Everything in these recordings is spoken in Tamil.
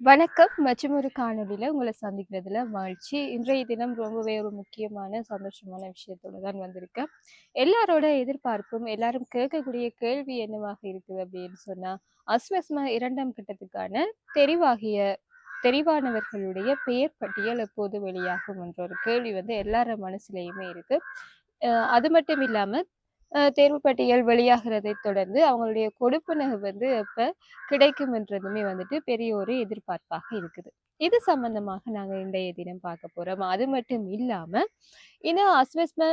வணக்கம். மற்றும் ஒரு காணொலியில் உங்களை சந்திக்கிறதுல மகிழ்ச்சி. இன்றைய தினம் ரொம்பவே ஒரு முக்கியமான சந்தோஷமான விஷயத்தோடு தான் வந்திருக்கேன். எல்லாரோட எதிர்பார்ப்பும் எல்லாரும் கேட்கக்கூடிய கேள்வி என்னவாக இருக்குது அப்படின்னு சொன்னால் அஸ்வஸ்ம இரண்டாம் கட்டத்துக்கான தெரிவாகிய தெரிவானவர்களுடைய பெயர் பட்டியல் எப்போது வெளியாகும் என்ற ஒரு கேள்வி வந்து எல்லார மனசுலையுமே இருக்கு. அது மட்டும் இல்லாமல் தேர்வு பட்டியல் வெளியாகிறதை தொடர்ந்து அவங்களுடைய கொடுப்பனவு வந்து இப்போ கிடைக்கும் என்றதுமே வந்துட்டு பெரிய ஒரு எதிர்பார்ப்பாக இருக்குது. இது சம்பந்தமாக நாங்க இன்றைய தினம் பார்க்க போறோம். அது மட்டும் இல்லாம இன்னும் அஸ்வஸ்ம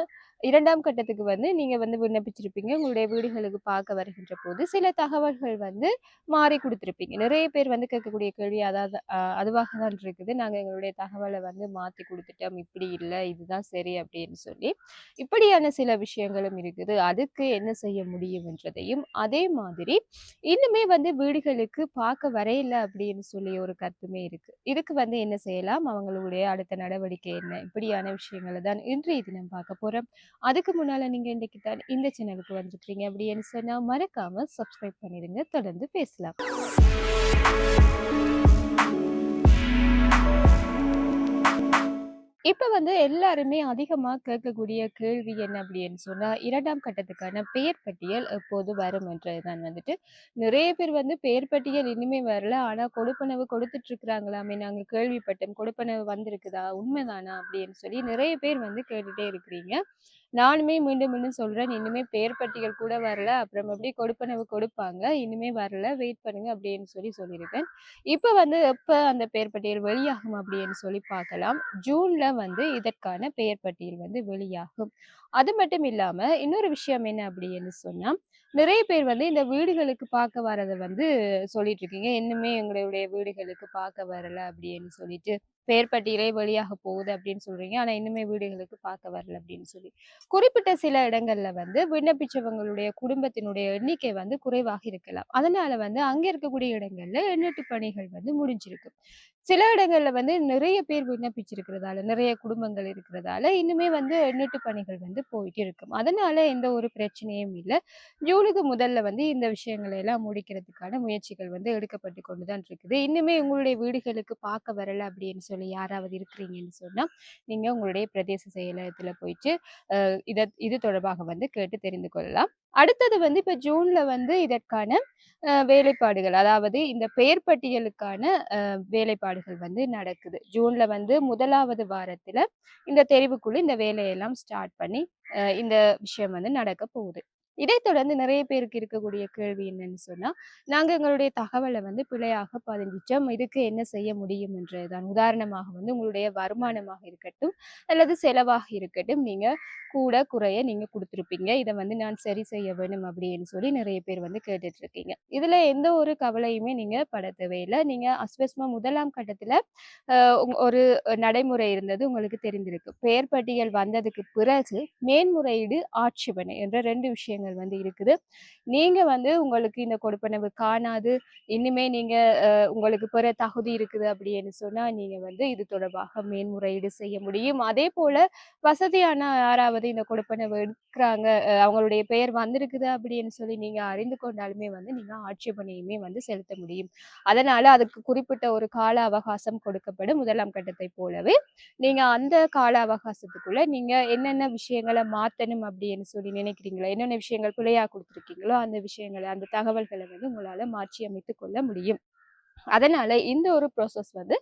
இரண்டாம் கட்டத்துக்கு வந்து நீங்க வந்து விண்ணப்பிச்சிருப்பீங்க. உங்களுடைய வீடுகளுக்கு பார்க்க வருகின்ற போது சில தகவல்கள் வந்து மாறி கொடுத்துருப்பீங்க. நிறைய பேர் வந்து கேட்கக்கூடிய கேள்வி அதாவது அதுவாக தான் இருக்குது. நாங்க எங்களுடைய தகவலை வந்து மாத்தி கொடுத்துட்டோம். இப்படி இல்லை இதுதான் சரி அப்படின்னு சொல்லி இப்படியான சில விஷயங்களும் இருக்குது. அதுக்கு என்ன செய்ய முடியும்ன்றதையும் அதே மாதிரி இன்னுமே வந்து வீடுகளுக்கு பார்க்க வரையில அப்படின்னு சொல்லி ஒரு கருத்துமே இருக்கு. இதுக்கு வந்து என்ன செய்யலாம்? அவங்களுடைய அடுத்த நடவடிக்கை என்ன? இப்படியான விஷயங்களை தான் இன்றைய தினம் பார்க்க போகிறோம் அதுக்கு முன்னால் நீங்க இன்றைக்கு தான் இந்த சேனலுக்கு வந்துருக்கீங்க அப்படின்னு சொன்னா மறக்காம சப்ஸ்கிரைப் பண்ணிடுங்க. தொடர்ந்து பேசலாம். இப்ப வந்து எல்லாருமே அதிகமா கேட்கக்கூடிய கேள்வி என்ன அப்படின்னு சொன்னா இரண்டாம் கட்டத்துக்கான பெயர் பட்டியல் எப்போது வரும் என்றதுதான் வந்துட்டு. நிறைய பேர் வந்து பெயர் பட்டியல் இனிமே வரல. ஆனா கொடுப்பனவு கொடுத்துட்டு இருக்கிறாங்களாமே நாங்க கேள்விப்பட்டோம். கொடுப்பனவு வந்திருக்குதா? உண்மைதானா? அப்படின்னு சொல்லி நிறைய பேர் வந்து கேட்டுட்டே இருக்கிறீங்க. நானுமே மீண்டும் மீண்டும் சொல்கிறேன் இனிமே பெயர் பட்டியல் கூட வரல. அப்புறம் எப்படி கொடுப்பனவு கொடுப்பாங்க. இனிமே வரல. வெயிட் பண்ணுங்க அப்படின்னு சொல்லி சொல்லியிருக்கேன். இப்போ வந்து எப்போ அந்த பெயர் பட்டியல் வெளியாகும் அப்படின்னு சொல்லி பார்க்கலாம். ஜூனில் வந்து இதற்கான பெயர் பட்டியல் வந்து வெளியாகும். அது மட்டும் இல்லாமல் இன்னொரு விஷயம் என்ன அப்படின்னு சொன்னால் நிறைய பேர் வந்து இந்த வீடுகளுக்கு பார்க்க வரதை வந்து சொல்லிட்டு இருக்கீங்க. இன்னுமே எங்களுடைய வீடுகளுக்கு பார்க்க வரல அப்படின்னு சொல்லிட்டு பெயர்பட்டியலே வெளியாக போகுது அப்படின்னு சொல்றீங்க. ஆனா இன்னுமே வீடுகளுக்கு பார்க்க வரல அப்படின்னு சொல்லி. குறிப்பிட்ட சில இடங்கள்ல வந்து விண்ணப்பிச்சவங்களுடைய குடும்பத்தினுடைய எண்ணிக்கை வந்து குறைவாக இருக்கலாம். அதனால வந்து அங்க இருக்கக்கூடிய இடங்கள்ல எண்ணெட்டு பணிகள் வந்து முடிஞ்சிருக்கு. சில இடங்கள்ல வந்து நிறைய பேர் விண்ணப்பிச்சிருக்கிறதால நிறைய குடும்பங்கள் இருக்கிறதால இன்னுமே வந்து எண்ணெட்டு பணிகள் வந்து போயிட்டு இருக்கும். அதனால எந்த ஒரு பிரச்சனையும் இல்லை. ஜூனுக்கு முதல்ல வந்து இந்த விஷயங்களை எல்லாம் முடிக்கிறதுக்கான முயற்சிகள் வந்து எடுக்கப்பட்டு கொண்டுதான் இருக்குது. இன்னுமே உங்களுடைய வீடுகளுக்கு பார்க்க வரல அப்படின்னு சொல்லி யாராவது இருக்கிறீங்கன்னு சொன்னா நீங்க உங்களுடைய பிரதேச செயலகத்தில் போயிட்டு இதை இத இது தொடர்பாக வந்து கேட்டு தெரிந்து கொள்ளலாம். அடுத்தது வந்து இப்போ ஜூன்ல வந்து இதற்கான வேலைப்பாடுகள் அதாவது இந்த பெயர் பட்டியலுக்கான வேலைப்பாடுகள் வந்து நடக்குது. ஜூன்ல வந்து முதலாவது வாரத்தில் இந்த தெரிவுக்குழு இந்த வேலையெல்லாம் ஸ்டார்ட் பண்ணி இந்த விஷயம் வந்து நடக்க போகுது. இதை தொடர்ந்து நிறைய பேருக்கு இருக்கக்கூடிய கேள்வி என்னன்னு சொன்னா நாங்க எங்களுடைய தகவலை வந்து பிழையாக பதிஞ்சிச்சோம் இதுக்கு என்ன செய்ய முடியும் என்றதுதான். உதாரணமாக வந்து உங்களுடைய வருமானமாக இருக்கட்டும் அல்லது செலவாக இருக்கட்டும் நீங்க கூட குறைய நீங்க கொடுத்துருப்பீங்க. இதை வந்து நான் சரி செய்ய வேணும் அப்படின்னு சொல்லி நிறைய பேர் வந்து கேட்டுட்டு இருக்கீங்க இதுல எந்த ஒரு கவலையுமே நீங்க பட தேவையில்லை நீங்க அஸ்வஸ்மா முதலாம் கட்டத்துல ஒரு நடைமுறை இருந்தது உங்களுக்கு தெரிந்திருக்கு பெயர் பட்டியல் வந்ததுக்கு பிறகு மேன்முறையீடு ஆட்சேபனை என்ற ரெண்டு விஷயங்கள் வந்து இருக்குது. நீங்க வந்து உங்களுக்கு இந்த கொடுப்பனவு காணாது. இன்னுமே நீங்க உங்களுக்கு பெற தகுதி இருக்குது அப்படின்னு சொன்னா நீங்க வந்து இது தொடர்பாக மேன்முறையீடு செய்ய முடியும். அதே போல வசதியான யாராவது இந்த கொடுப்பனவு எடுக்கிறாங்க அவங்களுடைய பெயர் வந்திருக்குது அப்படின்னு சொல்லி நீங்க அறிந்து கொண்டாலுமே வந்து நீங்க ஆட்சேபனையுமே வந்து செலுத்த முடியும். அதனால அதுக்கு குறிப்பிட்ட ஒரு கால அவகாசம் கொடுக்கப்படும் முதலாம் கட்டத்தை போலவே. நீங்க அந்த கால அவகாசத்துக்குள்ள நீங்க என்னென்ன விஷயங்களை மாத்தணும் அப்படின்னு சொல்லி நினைக்கிறீங்களா? என்னென்ன விஷயங்கள் பிழையா கொடுத்துருக்கீங்களோ அந்த விஷயங்களை அந்த தகவல்களை வந்து உங்களால மாற்றி அமைத்து கொள்ள முடியும். அதனால இந்த ஒரு ப்ராசஸ் வந்து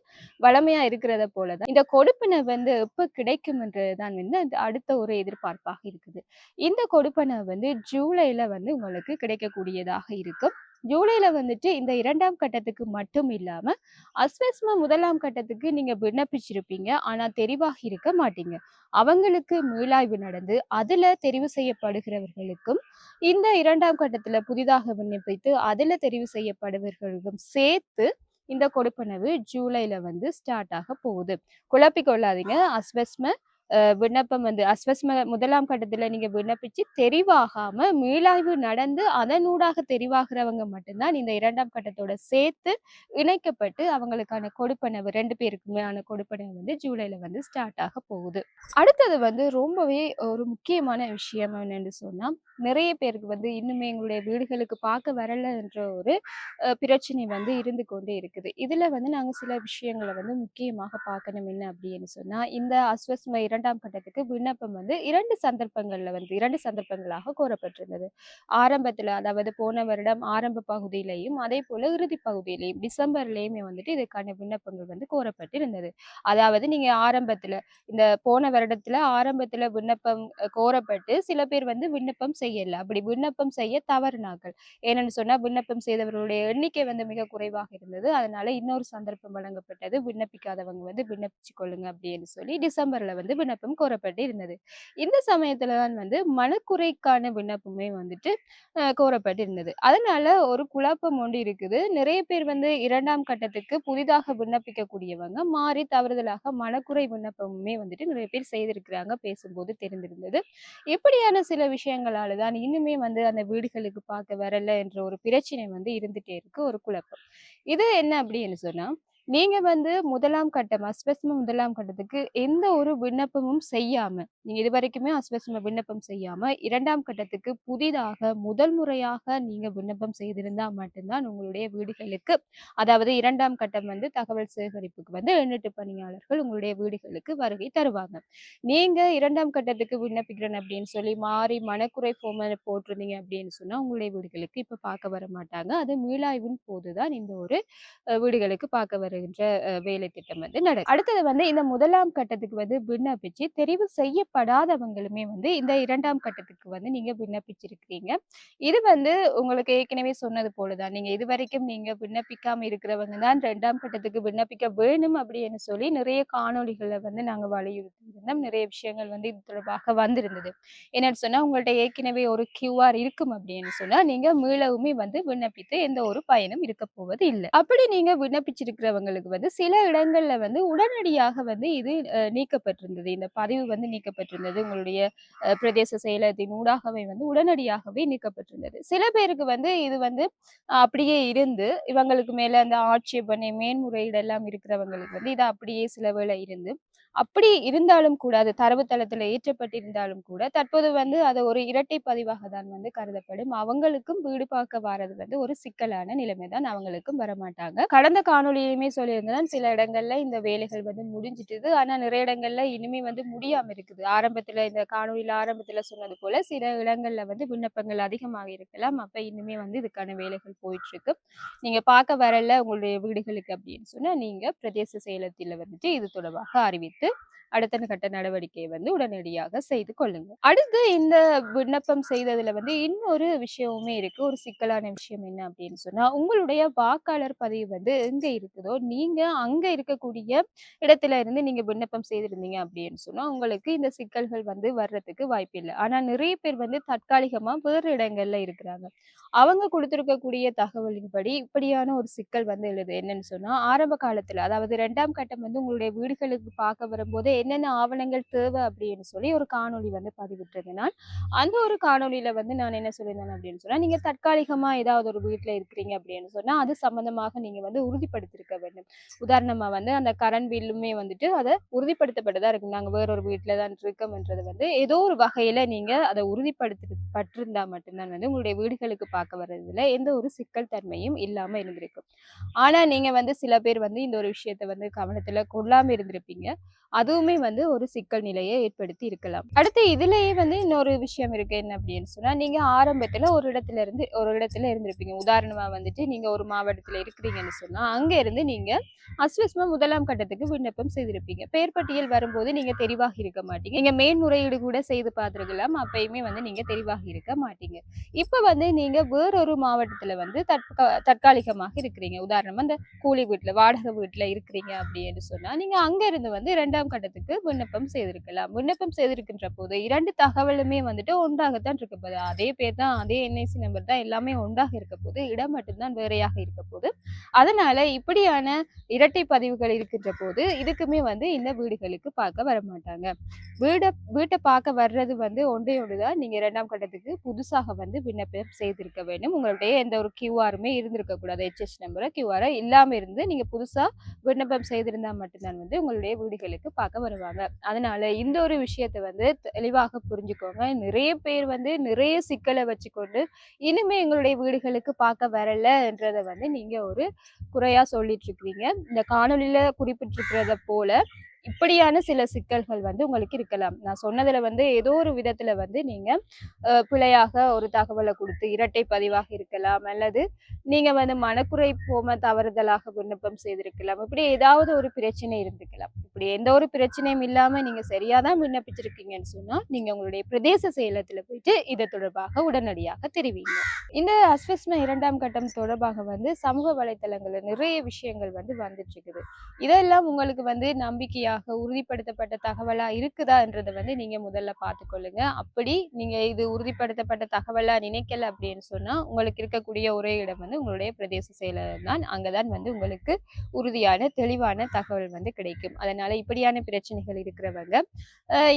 வளமையா இருக்கிறத போலதான் இந்த கொடுப்பனை வந்து எப்ப கிடைக்கும்ன்றதுதான் வந்து அடுத்த ஒரு எதிர்பார்ப்பாக இருக்குது. இந்த கொடுப்பனை வந்து ஜூலைல வந்து உங்களுக்கு கிடைக்கக்கூடியதாக இருக்கும். ஜூலையில் வந்துட்டு இந்த இரண்டாம் கட்டத்துக்கு மட்டும் இல்லாமல் அஸ்வஸ்மா முதலாம் கட்டத்துக்கு நீங்கள் விண்ணப்பிச்சிருப்பீங்க. ஆனால் தெரிவாக இருக்க மாட்டீங்க. அவங்களுக்கு மீளாய்வு நடந்து அதில் தெரிவு செய்யப்படுகிறவர்களுக்கும் இந்த இரண்டாம் கட்டத்தில் புதிதாக விண்ணப்பித்து அதில் தெரிவு செய்யப்படுபவர்களுக்கும் சேர்த்து இந்த கொடுப்பனவு ஜூலையில் வந்து ஸ்டார்ட் ஆக போகுது. குழப்பிக்கொள்ளாதீங்க அஸ்வஸ்ம விண்ணப்பம் வந்து அஸ்வஸ்ம முதலாம் கட்டத்துல நீங்க விண்ணப்பிச்சு தெரிவாகாம மீளாய்வு நடந்து அதனூடாக தெரிவாகிறவங்க மட்டும்தான் இந்த இரண்டாம் கட்டத்தோட சேர்த்து இணைக்கப்பட்டு அவங்களுக்கான கொடுப்பனவு ரெண்டு பேருக்குமேயான கொடுப்பனவு வந்து ஜூலைல வந்து ஸ்டார்ட் ஆக போகுது. அடுத்தது வந்து ரொம்பவே ஒரு முக்கியமான விஷயம் என்னன்னு சொன்னா நிறைய பேருக்கு வந்து இன்னுமே எங்களுடைய வீடுகளுக்கு பார்க்க வரலன்ற ஒரு பிரச்சனை வந்து இருந்து கொண்டே இருக்குது. இதுல வந்து நாங்க சில விஷயங்களை வந்து முக்கியமாக பார்க்கணும் என்ன அப்படின்னு சொன்னா இந்த அஸ்வஸ்ம இரண்டாம் கட்டத்துக்கு விண்ணப்பம் வந்து இரண்டு சந்தர்ப்பங்கள்ல வந்து இரண்டு சந்தர்ப்பங்களாக கோரப்பட்டிருந்தது ஆரம்பத்துல அதாவது போன வருடம் ஆரம்ப பகுதியிலையும் அதே போல இறுதி பகுதியிலையும் டிசம்பர்லயுமே வந்துட்டு இதுக்கான விண்ணப்பங்கள் வந்து கோரப்பட்டிருந்தது. அதாவது நீங்க ஆரம்பத்துல இந்த போன வருடத்துல ஆரம்பத்துல விண்ணப்பம் கோரப்பட்டு சில பேர் வந்து விண்ணப்பம் செய்யல. அப்படி விண்ணப்பம் செய்ய தவறுனார்கள். ஏன்னு சொன்னா விண்ணப்பம் செய்தவர்களுடைய எண்ணிக்கை வந்து மிக குறைவாக இருந்தது. அதனால இன்னொரு சந்தர்ப்பம் வழங்கப்பட்டது. விண்ணப்பிக்காதவங்க வந்து விண்ணப்பிச்சு கொள்ளுங்க அப்படின்னு சொல்லி டிசம்பர்ல வந்து விண்ணப்பம் கோரப்பட்டு இருந்தது இந்த சமயத்துல தான் வந்து மனக்குறைக்கான விண்ணப்பமே வந்துட்டு கோரப்பட்டு இருந்தது அதனால ஒரு குழப்பம் ஒன்று இருக்குது. நிறைய பேர் வந்து இரண்டாம் கட்டத்துக்கு புதிதாக விண்ணப்பிக்கக்கூடியவங்க மாறி தவறுதலாக மனக்குறை விண்ணப்பமுமே வந்துட்டு நிறைய பேர் செய்திருக்கிறாங்க பேசும்போது தெரிந்திருந்தது. இப்படியான சில விஷயங்களால தான் இன்னுமே வந்து அந்த வீடுகளுக்கு பார்க்க வரல என்ற ஒரு பிரச்சனை வந்து இருந்துட்டே இருக்கு ஒரு குழப்பம். இது என்ன அப்படின்னு சொன்னா நீங்க வந்து முதலாம் கட்டம் அஸ்வஸ்ம முதலாம் கட்டத்துக்கு எந்த ஒரு விண்ணப்பமும் செய்யாம நீங்க இது வரைக்குமே அஸ்வஸ்ம விண்ணப்பம் செய்யாம இரண்டாம் கட்டத்துக்கு புதிதாக முதல் முறையாக நீங்க விண்ணப்பம் செய்திருந்தா மட்டும்தான் உங்களுடைய வீடுகளுக்கு அதாவது இரண்டாம் கட்டம் வந்து தகவல் சேகரிப்புக்கு வந்து எண்ணெட்டு பணியாளர்கள் உங்களுடைய வீடுகளுக்கு வருகை தருவாங்க. நீங்க இரண்டாம் கட்டத்துக்கு விண்ணப்பிக்கிறேன் அப்படின்னு சொல்லி மாறி மனக்குறை ஃபோம் போட்டிருந்தீங்க அப்படின்னு சொன்னா உங்களுடைய வீடுகளுக்கு இப்ப பார்க்க வர மாட்டாங்க. அது மீளாய்வின் போதுதான் இந்த ஒரு வீடுகளுக்கு பார்க்க வருகின்ற வேலை திட்டம் வந்து நடக்கும். அடுத்தது வந்து இந்த முதலாம் கட்டத்துக்கு வந்து விண்ணப்பிச்சு தெரிவு செய்யப்படாதவங்களுமே வந்து இந்த இரண்டாம் கட்டத்துக்கு வந்து நீங்க விண்ணப்பிச்சிருக்கிறீங்க. இது வந்து உங்களுக்கு ஏற்கனவே சொன்னது போலதான். நீங்க இது வரைக்கும் நீங்க விண்ணப்பிக்காம இருக்கிறவங்க தான் ரெண்டாம் கட்டத்துக்கு விண்ணப்பிக்க வேணும் அப்படின்னு சொல்லி நிறைய காணொளிகளை வந்து நாங்க வலியுறுத்தி இருந்தோம் நிறைய விஷயங்கள் வந்து இது தொடர்பாக வந்திருந்தது. என்னன்னு சொன்னா உங்கள்ட்ட ஏற்கனவே ஒரு கியூஆர் இருக்கும் அப்படின்னு சொன்னா நீங்க மீளவுமே வந்து விண்ணப்பித்து எந்த ஒரு பயனும் இருக்க போவது இல்லை. அப்படி நீங்க விண்ணப்பிச்சிருக்கிறவங்களுக்கு வந்து சில இடங்கள்ல வந்து உடனடியாக வந்து இது நீக்கப்பட்டிருந்தது. இந்த பதிவு வந்து நீக்கப்பட்டிருந்தது. உங்களுடைய பிரதேச செயலகத்தின் ஊடாகவே வந்து உடனடியாகவே நீக்கப்பட்டிருந்தது. சில பேருக்கு வந்து இது வந்து அப்படியே இருந்து இவங்களுக்கு மேல அந்த ஆட்சேபனை மேன்முறையீடு எல்லாம் இருக்கிறவங்களுக்கு வந்து இது அப்படியே சில வேளை இருந்து அப்படி இருந்தாலும் கூட அது தரவுத்தளத்துல ஏற்றப்பட்டிருந்தாலும் கூட தற்போது வந்து அது ஒரு இரட்டை பதிவாக தான் வந்து கருதப்படும். அவங்களுக்கும் வீடு பார்க்க வரது வந்து ஒரு சிக்கலான நிலைமை தான் அவங்களுக்கும் வரமாட்டாங்க. கடந்த காணொளியிலுமே சொல்லியிருந்தேன் சில இடங்கள்ல இந்த வேலைகள் வந்து முடிஞ்சிட்டுது. ஆனா நிறைய இடங்கள்ல இனிமே வந்து முடியாம இருக்குது. ஆரம்பத்துல இந்த காணொளியில ஆரம்பத்துல சொன்னது போல சில இடங்கள்ல வந்து விண்ணப்பங்கள் அதிகமாக இருக்கலாம். அப்ப இனிமே வந்து இதுக்கான வேலைகள் போயிட்டு இருக்கு நீங்க பார்க்க வரல உங்களுடைய வீடுகளுக்கு அப்படின்னு சொன்னா நீங்க பிரதேச செயலத்தில் வந்துட்டு இது தொடர்பாக அறிவித்து இருக்கு அடுத்த கட்ட நடவடிக்கையை வந்து உடனடியாக செய்து கொள்ளுங்க. அடுத்து இந்த விண்ணப்பம் செய்ததுல வந்து இன்னொரு விஷயமுமே இருக்கு. ஒரு சிக்கலான விஷயம் என்ன அப்படின்னு சொன்னா உங்களுடைய வாக்காளர் பதிவு வந்து எங்க இருக்குதோ நீங்க அங்க இருக்கக்கூடிய இடத்துல இருந்து நீங்க விண்ணப்பம் செய்திருந்தீங்க அப்படின்னு சொன்னா உங்களுக்கு இந்த சிக்கல்கள் வந்து வர்றதுக்கு வாய்ப்பு இல்லை. ஆனா நிறைய பேர் வந்து தற்காலிகமா வேறு இடங்கள்ல இருக்கிறாங்க. அவங்க கொடுத்திருக்கக்கூடிய தகவலின்படி இப்படியான ஒரு சிக்கல் வந்து எழுது. என்னன்னு சொன்னா ஆரம்ப காலத்துல அதாவது ரெண்டாம் கட்டம் வந்து உங்களுடைய வீடுகளுக்கு பார்க்க வரும்போதே என்னென்ன ஆவணங்கள் தேவை அப்படின்னு சொல்லி ஒரு காணொளி வந்து பதிவிட்டிருந்தேன். நான் அந்த ஒரு காணொளியில வந்து நான் என்ன சொல்லியிருந்தேன் அப்படின்னு சொன்னா நீங்க தற்காலிகமா ஏதாவது ஒரு வீட்டில் இருக்கிறீங்க அப்படின்னு சொன்னா அது சம்மந்தமாக நீங்க வந்து உறுதிப்படுத்திருக்க வேண்டும். உதாரணமா வந்து அந்த கரண்ட் பில்லுமே வந்துட்டு அதை உறுதிப்படுத்தப்பட்டதாக இருக்கும். நாங்க வேற ஒரு தான் இருக்கோம்ன்றது வந்து ஏதோ ஒரு வகையில நீங்க அதை உறுதிப்படுத்தி பட்டிருந்தா மட்டும்தான் வந்து உங்களுடைய வீடுகளுக்கு பார்க்க வர்றதுல எந்த ஒரு சிக்கல் தன்மையும் இல்லாம இருந்திருக்கும். ஆனா நீங்க வந்து சில பேர் வந்து இந்த ஒரு விஷயத்தை வந்து கவனத்துல கொள்ளாம இருந்திருப்பீங்க. அதுவும் வந்து ஒரு சிக்கல் நிலையை ஏற்படுத்தி இருக்கலாம். அடுத்து இதுலயே வந்து இன்னொரு விஷயம் இருக்கு. என்ன அப்படின்னு சொன்னா நீங்க ஆரம்பத்துல ஒரு இடத்துல இருந்து ஒரு இடத்துல இருந்திருப்பீங்க. உதாரணமா வந்துட்டு நீங்க ஒரு மாவட்டத்துல இருக்கிறீங்கன்னு சொன்னா அங்க இருந்து நீங்க அஸ்வஸ்மா முதலாம் கட்டத்துக்கு விண்ணப்பம் செய்திருப்பீங்க. பெயர் பட்டியல் வரும்போது நீங்க தெரிவாக இருக்க மாட்டீங்க. நீங்க மேன்முறையீடு கூட செய்து பார்த்துருக்கலாம். அப்பயுமே வந்து நீங்க தெரிவாக இருக்க மாட்டீங்க. இப்ப வந்து நீங்க வேறொரு மாவட்டத்துல வந்து தற்கா தற்காலிகமாக இருக்கிறீங்க. உதாரணமா இந்த கூலி வீட்டுல வாடகை வீட்டுல இருக்கிறீங்க அப்படின்னு சொன்னா நீங்க அங்க இருந்து வந்து ரெண்டாம் இரண்டாம் கட்டத்துக்கு விண்ணப்பம் செய்திருக்கலாம். விண்ணப்பம் செய்திருக்கின்ற போது இரண்டு தகவலுமே வந்துட்டு ஒன்றாகத்தான் இருக்க போகுது அதே பேர் தான் அதே என்ஐசி நம்பர் தான் எல்லாமே ஒன்றாக இருக்க போது இடம் மட்டும்தான் வேறையாக இருக்க போது அதனால இப்படியான இரட்டை பதிவுகள் இருக்கின்ற போது இதுக்குமே வந்து இந்த வீடுகளுக்கு பார்க்க வர மாட்டாங்க வீடை வீட்டை பார்க்க வர்றது வந்து ஒன்றே ஒன்றுதான் நீங்க இரண்டாம் கட்டத்துக்கு புதுசாக வந்து விண்ணப்பம் செய்திருக்க வேண்டும். உங்களுடைய எந்த ஒரு கியூஆருமே இருந்திருக்க கூடாது. ஹெச்எஸ் நம்பரை கியூஆரை இல்லாம இருந்து நீங்க புதுசா விண்ணப்பம் செய்திருந்தா மட்டும்தான் வந்து உங்களுடைய வீடுகளுக்கு பார்க்க வருவாங்க. அதனால இந்த ஒரு விஷயத்தை வந்து தெளிவாக புரிஞ்சுக்கோங்க. நிறைய பேர் வந்து நிறைய சிக்கலை வச்சுக்கொண்டு இனிமே எங்களுடைய வீடுகளுக்கு பார்க்க வரலன்றத வந்து நீங்க ஒரு குறையா சொல்லிட்டு இருக்கிறீங்க. இந்த காணொலியில குறிப்பிட்டிருக்கிறத போல இப்படியான சில சிக்கல்கள் வந்து உங்களுக்கு இருக்கலாம். நான் சொன்னதுல வந்து ஏதோ ஒரு விதத்துல வந்து நீங்க பிழையாக ஒரு தகவலை கொடுத்து இரட்டை பதிவாக இருக்கலாம். அல்லது நீங்க வந்து மனக்குறை போம தவறுதலாக விண்ணப்பம் செய்திருக்கலாம். இப்படி ஏதாவது ஒரு பிரச்சனை இருந்துக்கலாம் இப்படி எந்த ஒரு பிரச்சனையும் இல்லாம நீங்க சரியாதான் விண்ணப்பிச்சிருக்கீங்கன்னு சொன்னா நீங்க உங்களுடைய பிரதேச செயலத்துல போயிட்டு இது தொடர்பாக உடனடியாக தெரிவிங்க. இந்த அஸ்வஸ்ம இரண்டாம் கட்டம் தொடர்பாக வந்து சமூக வலைத்தளங்கள்ல நிறைய விஷயங்கள் வந்து வந்துட்டு இருக்குது. இதெல்லாம் உங்களுக்கு வந்து நம்பிக்கையாக உறுதிப்படுத்தப்பட்ட தகவலா இருக்குதான்றதை வந்து நீங்க முதல்ல பார்த்துக்கொள்ளுங்க. அப்படி நீங்க இது உறுதிப்படுத்தப்பட்ட தகவலா நினைக்கல அப்படின்னு சொன்னா உங்களுக்கு இருக்கக்கூடிய ஒரே இடம் வந்து உங்களுடைய பிரதேச செயலர் தான். அங்கதான் வந்து உங்களுக்கு உறுதியான தெளிவான தகவல் வந்து கிடைக்கும். அதனால இப்படியான பிரச்சனைகள் இருக்கிறவங்க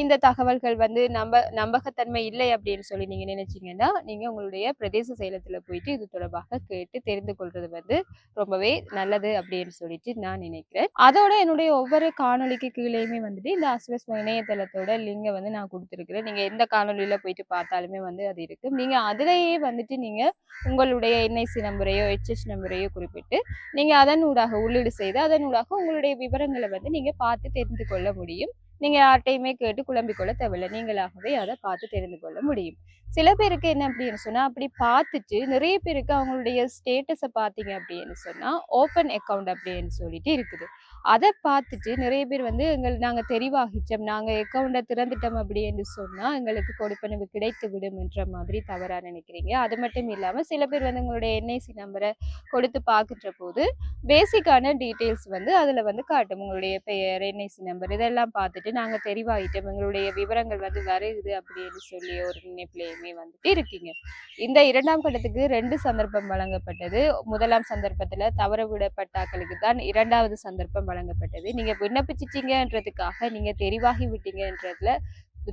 இந்த தகவல்கள் வந்து நம்ப நம்பகத்தன்மை இல்லை அப்படின்னு சொல்லி நீங்க நினைச்சீங்கன்னா நீங்க உங்களுடைய பிரதேச செயலத்துல போயிட்டு இது தொடர்பாக கேட்டு தெரிந்து கொள்றது வந்து ரொம்பவே நல்லது அப்படின்னு சொல்லிட்டு நான் நினைக்கிறேன். அதோட என்னுடைய ஒவ்வொரு கீழேயுமே வந்துட்டு இந்த அஸ்வஸ் இணையதளத்தோட லிங்கை வந்து நான் கொடுத்துருக்குறேன். நீங்க எந்த காணொளியில போயிட்டு பார்த்தாலுமே வந்து அது இருக்கு. நீங்க அதிலேயே வந்துட்டு நீங்க உங்களுடைய என்ஐசி நம்பரையோ ஹெச்எஸ் நம்பரையோ குறிப்பிட்டு நீங்க அதன் ஊடாக உள்ளீடு செய்து அதன் ஊடாக உங்களுடைய விவரங்களை வந்து நீங்க பார்த்து தெரிந்து கொள்ள முடியும். நீங்க யார்ட்டையுமே கேட்டு குழம்பிக் கொள்ள தேவையில்லை. நீங்களாகவே அதை பார்த்து தெரிந்து கொள்ள முடியும். சில பேருக்கு என்ன அப்படின்னு சொன்னா அப்படி பார்த்துட்டு நிறைய பேருக்கு அவங்களுடைய ஸ்டேட்டஸை பார்த்தீங்க அப்படின்னு சொன்னா ஓப்பன் அக்கவுண்ட் அப்படின்னு சொல்லிட்டு இருக்குது. அதை பார்த்துட்டு நிறைய பேர் வந்து எங்கள் நாங்கள் தெரிவாகிச்சோம் நாங்கள் அக்கௌண்ட்டை திறந்துட்டோம் அப்படின்னு சொன்னால் எங்களுக்கு கொடுப்பனவு கிடைத்து விடும் என்ற மாதிரி தவறாக நினைக்கிறீங்க. அது மட்டும் இல்லாமல் சில பேர் வந்து உங்களுடைய என்ஐசி நம்பரை கொடுத்து பார்க்குற போது பேசிக்கான டீட்டெயில்ஸ் வந்து அதில் வந்து காட்டும். உங்களுடைய பெயர் என்ஐசி நம்பர் இதெல்லாம் பார்த்துட்டு நாங்கள் தெரிவாகிட்டோம். எங்களுடைய விவரங்கள் வந்து வருகுது அப்படின்னு சொல்லி ஒரு நினைப்பிலையுமே வந்துட்டு இருக்கீங்க. இந்த இரண்டாம் கட்டத்துக்கு ரெண்டு சந்தர்ப்பம் வழங்கப்பட்டது. முதலாம் சந்தர்ப்பத்தில் தவற விடப்பட்டாக்களுக்கு தான் இரண்டாவது சந்தர்ப்பம் வழங்கப்பட்டது. நீங்க விண்ணப்பிச்சிட்டீங்கன்றதுக்காக நீங்க தெரிவாகி விட்டீங்கன்றதுல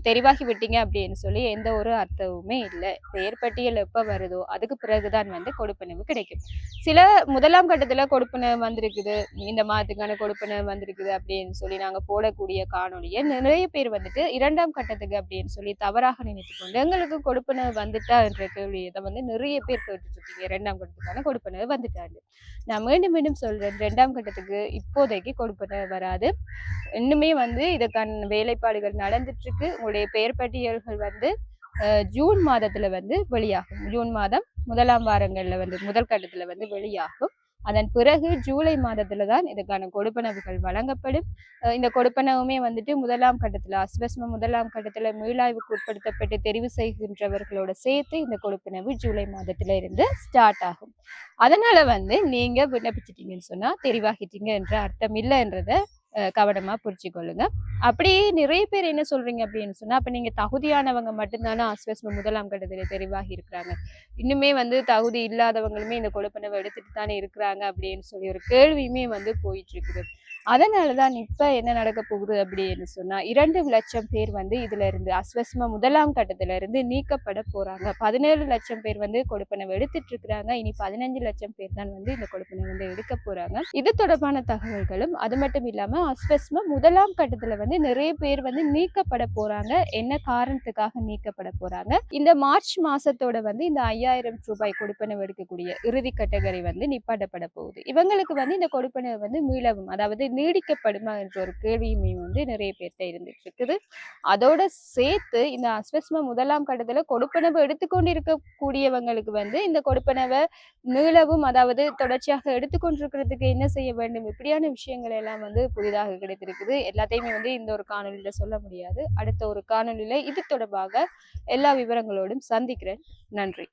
தெரிவாகி விட்டீங்க அப்படின்னு சொல்லி எந்த ஒரு அர்த்தமுமே இல்லை. பெயர்பட்டியல் எப்போ வருதோ அதுக்கு பிறகுதான் வந்து கொடுப்பனவு கிடைக்கும். சில முதலாம் கட்டத்தில் கொடுப்பனவு வந்திருக்குது. இந்த மாதத்துக்கான கொடுப்பனவு வந்திருக்குது அப்படின்னு சொல்லி நாங்கள் போடக்கூடிய காணொலியை நிறைய பேர் வந்துட்டு இரண்டாம் கட்டத்துக்கு அப்படின்னு சொல்லி தவறாக நினைத்து கொண்டு எங்களுக்கு கொடுப்பனவு வந்துட்டா என்ற கேள்வியை வந்து நிறைய பேர் கேட்டுட்டு இரண்டாம் கட்டத்துக்கான கொடுப்பனவு வந்துட்டாரு நான் மீண்டும் மீண்டும் சொல்கிறேன் ரெண்டாம் கட்டத்துக்கு இப்போதைக்கு கொடுப்பனவு வராது. இன்னுமே வந்து இதுக்கான வேலைப்பாடுகள் நடந்துட்டு இருக்கு உங்களுடைய பெயர் பட்டியல்கள் வந்து ஜூன் மாதத்துல வந்து வெளியாகும். ஜூன் மாதம் முதலாம் வாரங்கள்ல வந்து முதல் கட்டத்துல வந்து வெளியாகும். அதன் பிறகு ஜூலை மாதத்துல தான் இதுக்கான கொடுப்பனவுகள் வழங்கப்படும். இந்த கொடுப்பனவுமே வந்துட்டு முதலாம் கட்டத்துல அஸ்வஸ்ம முதலாம் கட்டத்துல மீளாய்வுக்கு உட்படுத்தப்பட்டு தெரிவு செய்கின்றவர்களோட சேர்த்து இந்த கொடுப்பனவு ஜூலை மாதத்துல இருந்து ஸ்டார்ட் ஆகும். அதனால வந்து நீங்க விண்ணப்பிச்சிட்டீங்கன்னு சொன்னா தெரிவாகிட்டீங்க என்ற அர்த்தம் இல்லைன்றத அஹ், கவனமா புரிச்சுக்கொள்ளுங்க அப்படி நிறைய பேர் என்ன சொல்றீங்க அப்படின்னு சொன்னா அப்ப நீங்க தகுதியானவங்க மட்டும்தானே ஆஸ்வஸ்ம முதலாம் கட்டத்தில் தெரிவாகி இருக்கிறாங்க. இன்னுமே வந்து தகுதி இல்லாதவங்களுமே இந்த கொடுப்பனவை எடுத்துட்டு தானே இருக்கிறாங்க அப்படின்னு சொல்லி ஒரு கேள்வியுமே வந்து போயிட்டு இருக்குது. அதனாலதான் இப்ப என்ன நடக்க போகுது அப்படின்னு சொன்னா இரண்டு லட்சம் பேர் வந்து இதுல இருந்து அஸ்வஸ்ம முதலாம் கட்டத்துல இருந்து நீக்கப்பட போறாங்க. பதினேழு லட்சம் பேர் வந்து கொடுப்பனை எடுத்துட்டு இருக்கிறாங்க. இனி பதினஞ்சு லட்சம் பேர் தான் வந்து இந்த கொடுப்பனை வந்து எடுக்க போறாங்க. இது தொடர்பான தகவல்களும் அது மட்டும் இல்லாம அஸ்வஸ்ம முதலாம் கட்டத்துல வந்து நிறைய பேர் வந்து நீக்கப்பட போறாங்க. என்ன காரணத்துக்காக நீக்கப்பட போறாங்க? இந்த மார்ச் மாசத்தோட வந்து இந்த ஐயாயிரம் ரூபாய் கொடுப்பனை எடுக்கக்கூடிய இறுதி கட்டகரை வந்து நிப்பாட்டப்பட போகுது. இவங்களுக்கு வந்து இந்த கொடுப்பனை வந்து மீளவும் அதாவது நீடிக்கப்படுமா என்ற ஒரு கேள்வியுமே வந்து நிறைய பேர்கிட்ட இருந்துட்டு இருக்குது அதோட சேர்த்து இந்த அஸ்வஸ்ம முதலாம் கட்டத்துல கொடுப்பனவு எடுத்துக்கொண்டு இருக்கக்கூடியவங்களுக்கு வந்து இந்த கொடுப்பனவை மீளவும் அதாவது தொடர்ச்சியாக எடுத்துக்கொண்டிருக்கிறதுக்கு என்ன செய்ய வேண்டும் இப்படியான விஷயங்கள் எல்லாம் வந்து புதிதாக கிடைத்திருக்குது. எல்லாத்தையுமே வந்து இந்த ஒரு காணொலியில சொல்ல முடியாது. அடுத்த ஒரு காணொலியில இது தொடர்பாக எல்லா விவரங்களோடும் சந்திக்கிறேன். நன்றி.